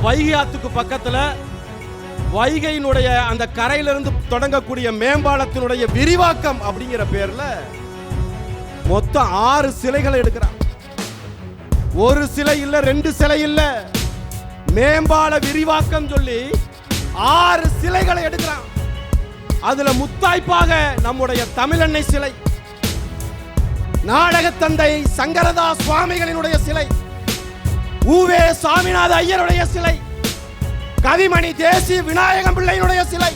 வைகை ஆத்துக்கு பக்கத்துல வைகையினுடைய அந்த கரையிலிருந்து தொடங்கக்கூடிய மேம்பாலத்தினுடைய விரிவாக்கம் அப்படிங்கிற பேர்ல மொத்தம் ஆறு சிலைகளை எடுக்கிறான். ஒரு சிலை இல்ல ரெண்டு சிலை இல்ல. மேம்பால விரிவாக்கம் சொல்லி ஆறு சிலைகளை எடுக்கிறான். அதுல முத்தாய்ப்பாக நம்முடைய தமிழன்னை சிலை நாடகத்தந்தை சங்கரதா சுவாமிகளினுடைய சிலை ஊவே சாமிநாத ஐயருடைய சிலை. கவிமணி தேசிய விநாயகம் பிள்ளையினுடைய சிலை.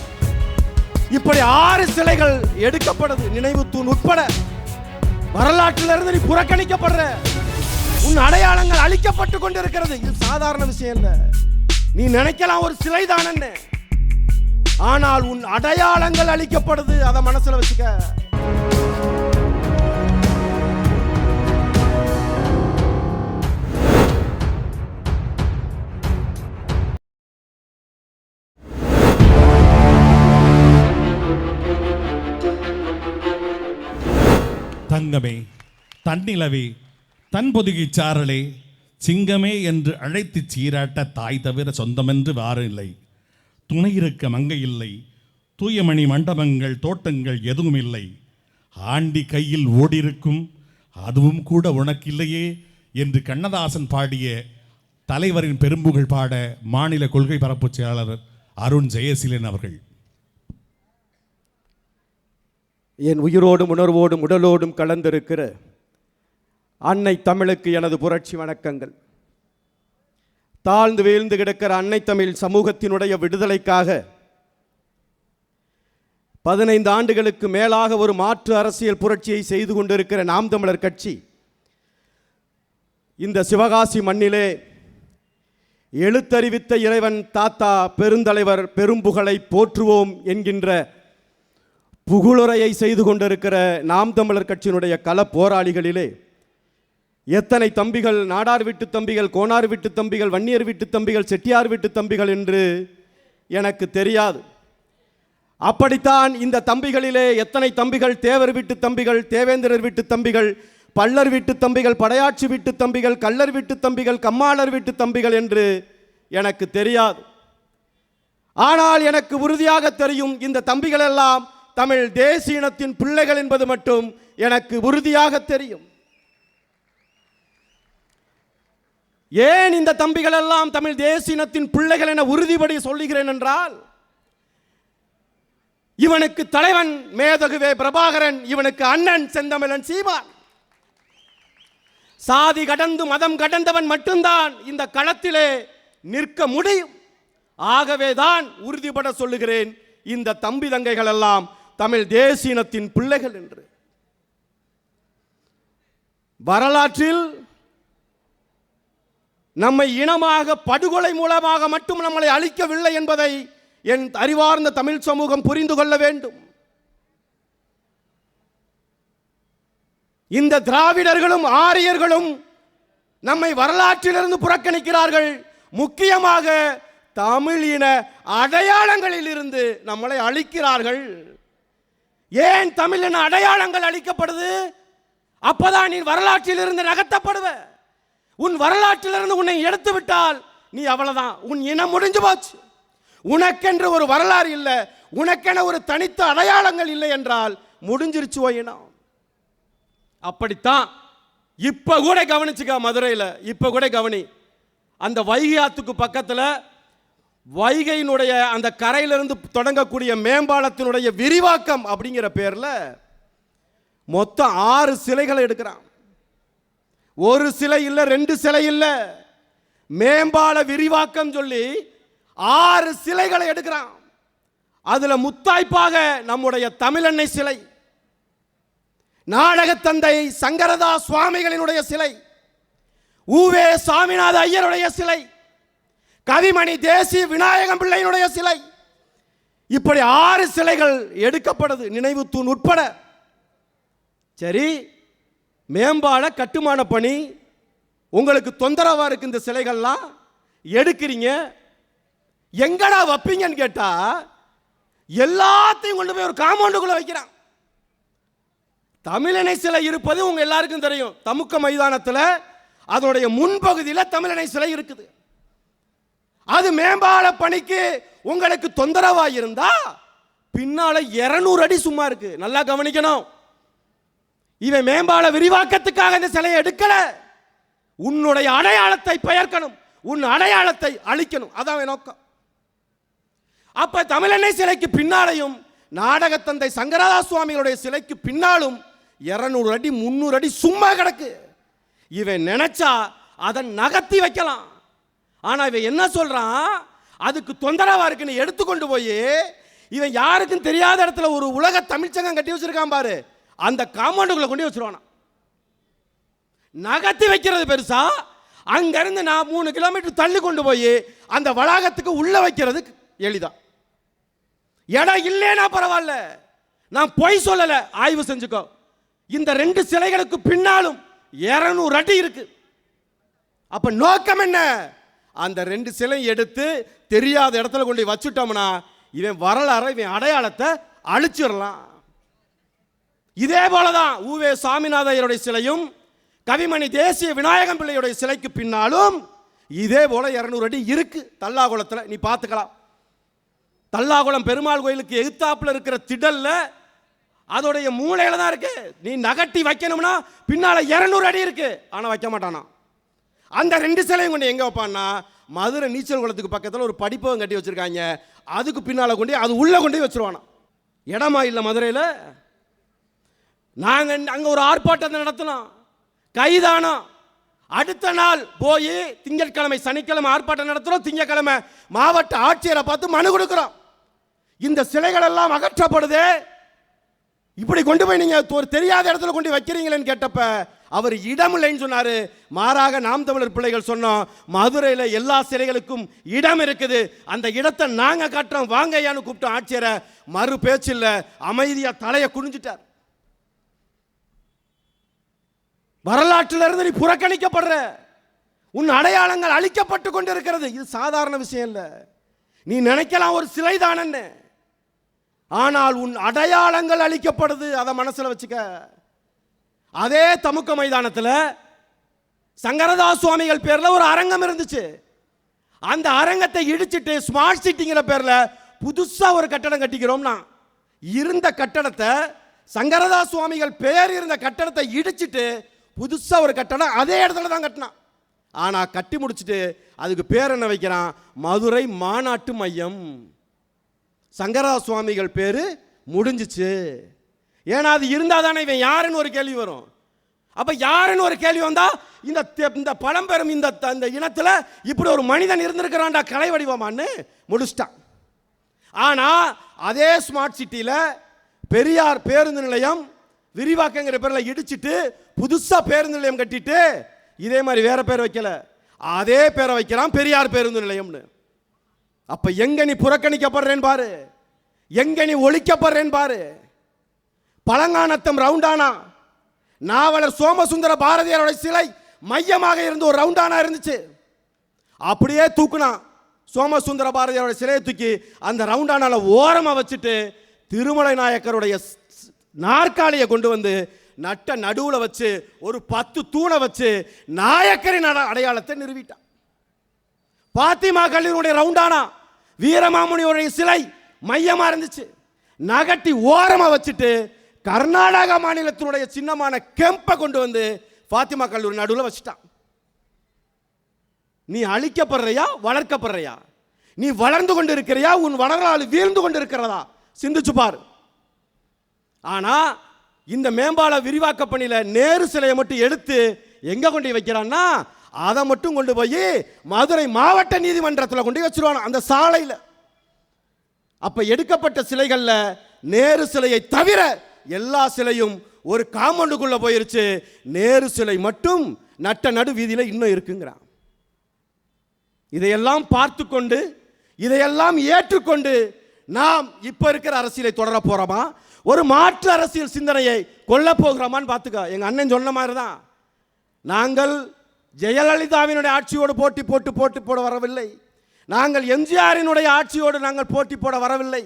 இப்படி ஆறு சிலைகள் எடுக்கப்படுது. நினைவு தூண் உட்பட. வரலாற்றிலிருந்து நீ புறக்கணிக்கப்படுற. உன் அடையாளங்கள் அழிக்கப்பட்டு கொண்டிருக்கிறது. இது சாதாரண விஷயம் இல்ல. நீ நினைக்கலாம் ஒரு சிலை தானே ஆனால் உன் அடையாளங்கள் அழிக்கப்படுது. அதை மனசுல வச்சுக்க. தங்கமே தன்னிலவே தன் பொதுகி சாரலே சிங்கமே என்று அழைத்து சீராட்ட தாய் தவிர சொந்தமென்று வாறு இல்லை துணை இருக்க மங்கை இல்லை தூயமணி மண்டபங்கள் தோட்டங்கள் எதுவும் இல்லை ஆண்டி கையில் ஓடிருக்கும் அதுவும் கூட உனக்கில்லையே என்று கண்ணதாசன் பாடிய தலைவரின் பெரும்புகழ் பாட மாநில கொள்கை பரப்புச் செயலாளர் அருண் ஜெயசீலன் அவர்கள். என் உயிரோடும் உணர்வோடும் உடலோடும் கலந்திருக்கிற அன்னை தமிழுக்கு எனது புரட்சி வணக்கங்கள். தாழ்ந்து வீழ்ந்து கிடக்கிற அன்னை தமிழ் சமூகத்தினுடைய விடுதலைக்காக பதினைந்து ஆண்டுகளுக்கு மேலாக ஒரு மாற்று அரசியல் புரட்சியை செய்து கொண்டிருக்கிற நாம் தமிழர் கட்சி இந்த சிவகாசி மண்ணிலே எழுத்தறிவித்த இறைவன் தாத்தா பெருந்தலைவர் பெரும்புகளை போற்றுவோம் என்கின்ற புகழுரையை செய்து கொண்டிருக்கிற நாம் தமிழர் கட்சியினுடைய கள போராளிகளிலே எத்தனை தம்பிகள் நாடார் வீட்டு தம்பிகள் கோனார் வீட்டு தம்பிகள் வன்னியர் வீட்டு தம்பிகள் செட்டியார் வீட்டு தம்பிகள் என்று எனக்கு தெரியாது. அப்படித்தான் இந்த தம்பிகளிலே எத்தனை தம்பிகள் தேவர் வீட்டு தம்பிகள் தேவேந்திரர் வீட்டு தம்பிகள் பல்லர் வீட்டு தம்பிகள் படையாட்சி வீட்டு தம்பிகள் கள்ளர் வீட்டு தம்பிகள் கம்மாளர் வீட்டு தம்பிகள் என்று எனக்கு தெரியாது. ஆனால் எனக்கு உறுதியாக தெரியும் இந்த தம்பிகள் எல்லாம் தமிழ் தேசிய இனத்தின் பிள்ளைகள் என்பது மட்டும் எனக்கு உறுதியாக தெரியும். ஏன் இந்த தம்பிகள் எல்லாம் தமிழ் தேசிய இனத்தின் பிள்ளைகள் என உறுதிபடி சொல்லுகிறேன் என்றால் இவனுக்கு தலைவன் மேதகுவே பிரபாகரன் இவனுக்கு அண்ணன் செந்தமிழன் சீமான். சாதி கடந்து மதம் கடந்தவன் மட்டும்தான் இந்த களத்திலே நிற்க முடியும். ஆகவேதான் உறுதிபட சொல்லுகிறேன் இந்த தம்பி தங்கைகள் எல்லாம் தமிழ் தேசியத்தின் பிள்ளைகள் என்று. வரலாற்றில் நம்மை இனமாக படுகொலை மூலமாக மட்டும் நம்மளை அழிக்கவில்லை என்பதை என் அறிவார்ந்த தமிழ் சமூகம் புரிந்து கொள்ள வேண்டும். இந்த திராவிடர்களும் ஆரியர்களும் நம்மை வரலாற்றிலிருந்து புறக்கணிக்கிறார்கள். முக்கியமாக தமிழின அடையாளங்களில் இருந்து நம்மளை அழிக்கிறார்கள். ஏன் தமிழின அடையாளங்கள் அழிக்கப்படுது அப்பதான் நீ வரலாற்றில் இருந்து நகர்த்தப்படுவ. உன் வரலாற்றிலிருந்து உன்னை எடுத்து விட்டால் நீ அவ்வளவுதான். உன் இனம் முடிஞ்சு போச்சு. உனக்கென்று ஒரு வரலாறு இல்லை. உனக்கென ஒரு தனித்த அடையாளங்கள் இல்லை என்றால் முடிஞ்சிருச்சு ஓ இனம். அப்படித்தான் இப்ப கூட கவனிச்சுக்க மதுரையில். இப்ப கூட கவனி. அந்த வைகை ஆத்துக்கு பக்கத்தில் வைகையினுடைய அந்த கரையிலிருந்து தொடங்கக்கூடிய மேம்பாலத்தினுடைய விரிவாக்கம் அப்படிங்கிற பேரில் மொத்தம் ஆறு சிலைகளை எடுக்கிறான். ஒரு சிலை இல்லை ரெண்டு சிலை இல்லை. மேம்பால விரிவாக்கம் சொல்லி ஆறு சிலைகளை எடுக்கிறான். அதில் முத்தாய்ப்பாக நம்முடைய தமிழன்னை சிலை நாடகத்தந்தை சங்கரதா சுவாமிகளினுடைய சிலை ஊவே சாமிநாத ஐயருடைய சிலை கவிமணி தேசிய விநாயகம் பிள்ளையினுடைய சிலை. இப்படி ஆறு சிலைகள் எடுக்கப்படுது நினைவு தூண் உட்பட. சரி மேம்பால கட்டுமான பணி உங்களுக்கு தொந்தரவாக இருக்கு இந்த சிலைகள்லாம்? எடுக்கிறீங்க. எங்கடா வைப்பீங்கன்னு கேட்டா எல்லாத்தையும் கொண்டு போய் ஒரு காம்பவுண்டுக்குள்ள வைக்கிறான். தமிழனை சிலை இருப்பது உங்க எல்லாருக்கும் தெரியும். தமுக்க மைதானத்தில் அதனுடைய முன்பகுதியில் தமிழனை சிலை இருக்குது. அது மேம்பால பணிக்கு உங்களுக்கு தொந்தரவா இருந்தா பின்னால 200 அடி சும்மா இருக்கு. நல்லா கவனிக்கணும். இவன் மேம்பால விரிவாக்கத்துக்காக இந்த சிலையை எடுக்கல. உன்னுடைய அடையாளத்தை பெயர்க்கணும். உன் அடையாளத்தை அழிக்கணும். அதான் அவன் நோக்கம். அப்ப தமிழன்னை சிலைக்கு பின்னாலையும் நாடகத்தந்தை சங்கரதா சுவாமிகளுடைய சிலைக்கு பின்னாலும் 200 அடி முந்நூறு அடி சும்மா கிடக்கு. இவன் நினைச்சா அதை நகர்த்தி வைக்கலாம். ஆனால் இவன் என்ன சொல்கிறான் அதுக்கு தொந்தரவாக இருக்குன்னு எடுத்துக்கொண்டு போய் இவன் யாருக்கும் தெரியாத இடத்துல ஒரு உலக தமிழ்ச்சங்கம் கட்டி வச்சிருக்கான் பாரு. அந்த காம்பவுண்டுக்குள்ள கொண்டு வச்சுருவானா நகர்த்தி வைக்கிறது பெருசா அங்கேருந்து நான் மூணு கிலோமீட்டர் தள்ளி கொண்டு போய் அந்த வளாகத்துக்கு உள்ளே வைக்கிறது எளிதா. இடம் இல்லைன்னா பரவாயில்ல. நான் பொய் சொல்லலை ஆய்வு செஞ்சுக்கோ. இந்த ரெண்டு சிலைகளுக்கு பின்னாலும் 200 அடி இருக்கு. அப்போ நோக்கம் என்ன? அந்த ரெண்டு சிலையும் எடுத்து தெரியாத இடத்துல கொண்டு போய் வச்சுட்டோம்னா இவன் வரலாறு இவன் அடையாளத்தை அழிச்சிடலாம். இதே போலதான் ஊவே சாமிநாதையருடைய சிலையும் கவிமணி தேசிய விநாயகம் பிள்ளையுடைய சிலைக்கு பின்னாலும் இதே போல 200 அடி இருக்கு தல்லாகுளத்தில். நீ பார்த்துக்கலாம். தல்லாகுளம் பெருமாள் கோயிலுக்கு எகுத்தாப்பில் இருக்கிற திடல்ல அதோடைய மூளையில தான் இருக்கு. நீ நகட்டி வைக்கணும்னா பின்னால 200 அடி இருக்கு. ஆனால் வைக்க மாட்டானா அந்த ரெண்டு சிலையும் கொண்டு எங்கே வைப்பான்னா மதுரை நீச்சல் குளத்துக்கு பக்கத்தில் ஒரு படிப்பகம் கட்டி வச்சுருக்காங்க. அதுக்கு பின்னால் கொண்டு அது உள்ளே கொண்டு வச்சுருவானா. இடமா இல்லை மதுரையில். நாங்கள் அங்கே ஒரு ஆர்ப்பாட்டத்தை நடத்தினோம். கைதானோம். அடுத்த நாள் போய் திங்கட்கிழமை சனிக்கிழமை ஆர்ப்பாட்டம் நடத்துகிறோம் திங்கட்கிழமை மாவட்ட ஆட்சியரை பார்த்து மனு கொடுக்குறோம். இந்த சிலைகள் எல்லாம் அகற்றப்படுது. இப்படி கொண்டு போய் நீங்கள் ஒரு தெரியாத இடத்துல கொண்டு வைக்கிறீங்களேன்னு கேட்டப்ப அவர் இடம் இல்லைன்னு சொன்னார். மாறாக நாம் தமிழர் பிள்ளைகள் சொன்னோம் மதுரையில் எல்லா சிலைகளுக்கும் இடம் இருக்குது. அந்த இடத்தை நாங்கள் கட்டுறோம் வாங்கய்யான்னு கூப்பிட்டோம் ஆட்சியரை. மறு பேச்சு இல்ல தலையை குனிஞ்சிட்டார். வரலாற்றில் இருந்து நீ புறக்கணிக்கப்படுற. உன் அடையாளங்கள் அழிக்கப்பட்டு கொண்டு இருக்கிறது இது சாதாரண விஷயம் இல்லை. நீ நினைக்கலாம் ஒரு சிலை தானன்னு ஆனால் உன் அடையாளங்கள் அழிக்கப்படுது. அதை மனசில் வச்சுக்க. அதே தமுக்க மைதானத்தில் சங்கரதாஸ் சுவாமிகள் பேரில் ஒரு அரங்கம் இருந்துச்சு. அந்த அரங்கத்தை இடிச்சிட்டு ஸ்மார்ட் சிட்டிங்கிற பேரில் புதுசாக ஒரு கட்டடம் கட்டிக்கிறோம்னா இருந்த கட்டடத்தை சங்கரதாஸ் சுவாமிகள் பேர் இருந்த கட்டடத்தை இடிச்சிட்டு புதுசா ஒரு கட்டடம் அதே இடத்துல தான் கட்டினான். ஆனா கட்டி முடிச்சிட்டு அதுக்கு பேர் என்ன வைக்கிறான்? மதுரை மாநாட்டு மையம். சங்கரா சுவாமிகள் பேரு முடிஞ்சிச்சு. ஏன்னா அது இருந்தால் தானே இவன் யாருன்னு ஒரு கேள்வி வரும். அப்போ யாருன்னு ஒரு கேள்வி வந்தால் இந்த தெ- இந்த பழம்பெரும் இந்த த- இந்த இனத்தில் இப்படி ஒரு மனிதன் இருந்திருக்கிறான்டா கலை வடிவமான்னு முடிச்சிட்டான். ஆனால் அதே ஸ்மார்ட் சிட்டியில் பெரியார் பேருந்து நிலையம் விரிவாக்கங்கிற பேரில் இடிச்சிட்டு புதுசாக பேருந்து நிலையம் கட்டிட்டு இதே மாதிரி வேற பேர் வைக்கல. அதே பேரை வைக்கிறான் பெரியார் பேருந்து நிலையம்னு. அப்போ எங்க நீ புறக்கணிக்கப்படுறேன்னு பாரு. எங்க நீ ஒழிக்கப்படுறேன்னு பாரு. பழங்கானத்தம் ரவுண்டானா? நாவலர் சோமசுந்தர பாரதியாரோட சிலை மையமாக இருந்து ஒரு ரவுண்டானா இருந்துச்சு. அப்படியே தூக்குனான் சோமசுந்தர பாரதியாரோட சிலையை தூக்கி அந்த ரவுண்டானால ஓரமாக வச்சுட்டு திருமலை நாயக்கருடைய நாற்காலியை கொண்டு வந்து நட்ட நடுவில் வச்சு ஒரு பத்து தூணை வச்சு நாயக்கரின் அட- அடையாளத்தை நிறுவிட்டான் பாத்திமா கல்லூரியுடைய ரவுண்டானா வீரமாமுனியுடைய சிலை மையமாக இருந்துச்சு. நகட்டி ஓரமாக வச்சுட்டு கர்நாடகா மாநிலத்தினுடைய சின்னமான கெம்பை கொண்டு வந்து ஃபாத்திமா கல்லூரி நடுவில் வச்சுட்டான். நீ அழிக்கப்படுறியா வளர்க்கப்படுறியா? நீ வளர்ந்து கொண்டு இருக்கிறியா உன் வளரால் வீழ்ந்து கொண்டு இருக்கிறதா சிந்திச்சு பார். ஆனால் இந்த மேம்பால விரிவாக்க பணியில் நேரு சிலையை மட்டும் எடுத்து எங்கே கொண்டு வைக்கிறான்னா அதை மட்டும் கொண்டு போய் மதுரை மாவட்ட நீதிமன்றத்தில் கொண்டு போய் வச்சிருவான் அந்த சாலையில். அப்போ எடுக்கப்பட்ட சிலைகளில் நேரு சிலையை தவிர எல்லா சிலையும் ஒரு காமௌண்டுக்குள்ளே போயிருச்சு. நேரு சிலை மட்டும் நட்ட நடு வீதியில் இன்னும் இருக்குங்கிறான். இதையெல்லாம் பார்த்து கொண்டு இதையெல்லாம் ஏற்றுக்கொண்டு நாம் இப்போ இருக்கிற அரசியலை தொடர போகிறோமா ஒரு மாற்று அரசியல் சிந்தனையை கொல்ல போகிறோமான்னு பார்த்துக்க. எங்கள் அண்ணன் சொன்ன மாதிரி தான் நாங்கள் ஜெயலலிதாவினுடைய ஆட்சியோடு போட்டி போட்டு போட்டி போட வரவில்லை. நாங்கள் எம்ஜிஆரினுடைய ஆட்சியோடு நாங்கள் போட்டி போட வரவில்லை.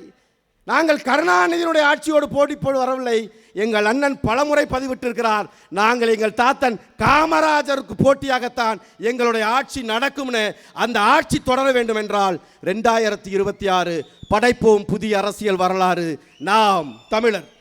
நாங்கள் கருணாநிதியினுடைய ஆட்சியோடு போட்டி போட வரவில்லை. எங்கள் அண்ணன் பலமுறை பதிவிட்டிருக்கிறார். நாங்கள் எங்கள் தாத்தன் காமராஜருக்கு போட்டியாகத்தான் எங்களுடைய ஆட்சி நடக்கும்னு அந்த ஆட்சி தொடர வேண்டும் என்றால் ரெண்டாயிரத்தி இருபத்தி ஆறு படைப்போம் புதிய அரசியல் வரலாறு. நாம் தமிழர்.